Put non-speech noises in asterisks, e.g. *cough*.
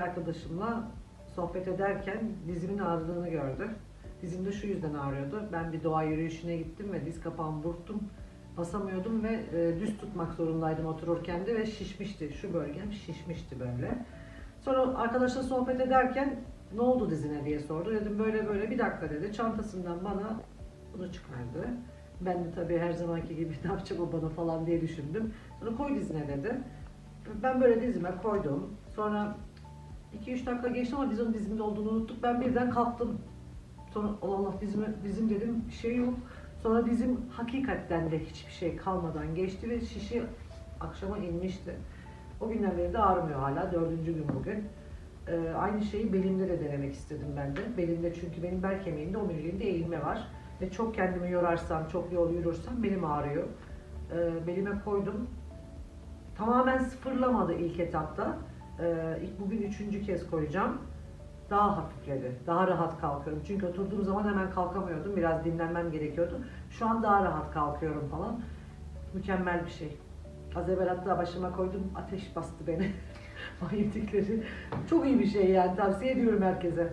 arkadaşımla sohbet ederken dizimin ağrıdığını gördü. Dizim de şu yüzden ağrıyordu. Ben bir doğa yürüyüşüne gittim ve diz kapağımı burktum. Basamıyordum ve e, düz tutmak zorundaydım otururken de ve şişmişti. Şu bölgem şişmişti böyle. Sonra arkadaşla sohbet ederken ne oldu dizine diye sordu. Dedim böyle böyle bir dakika dedi. Çantasından bana bunu çıkardı. Ben de tabii her zamanki gibi ne yapacak o bana falan diye düşündüm. Sonra koy dizine dedi. Ben böyle dizime koydum. Sonra 2-3 dakika geçti ama biz dizimde olduğunu unuttuk. Ben birden kalktım. Sonra Allah Allah dizime, dizim dedim bir şey yok. Sonra dizim hakikaten de hiçbir şey kalmadan geçti ve şişi akşama inmişti. O günden beri de ağrımıyor hala. Dördüncü gün bugün. Ee, aynı şeyi belimde de denemek istedim ben de. Belimde çünkü benim bel kemiğimde, omuriliğimde eğilme var. Ve çok kendimi yorarsam, çok yol yürürsem belim ağrıyor. Ee, belime koydum. Tamamen sıfırlamadı ilk etapta. Ee, bugün üçüncü kez koyacağım. Daha hafifledi. Daha rahat kalkıyorum. Çünkü oturduğum zaman hemen kalkamıyordum. Biraz dinlenmem gerekiyordu. Şu an daha rahat kalkıyorum falan. Mükemmel bir şey. Az evvel hatta başıma koydum. Ateş bastı beni. *laughs* Manyetikleri. Çok iyi bir şey yani. Tavsiye ediyorum herkese.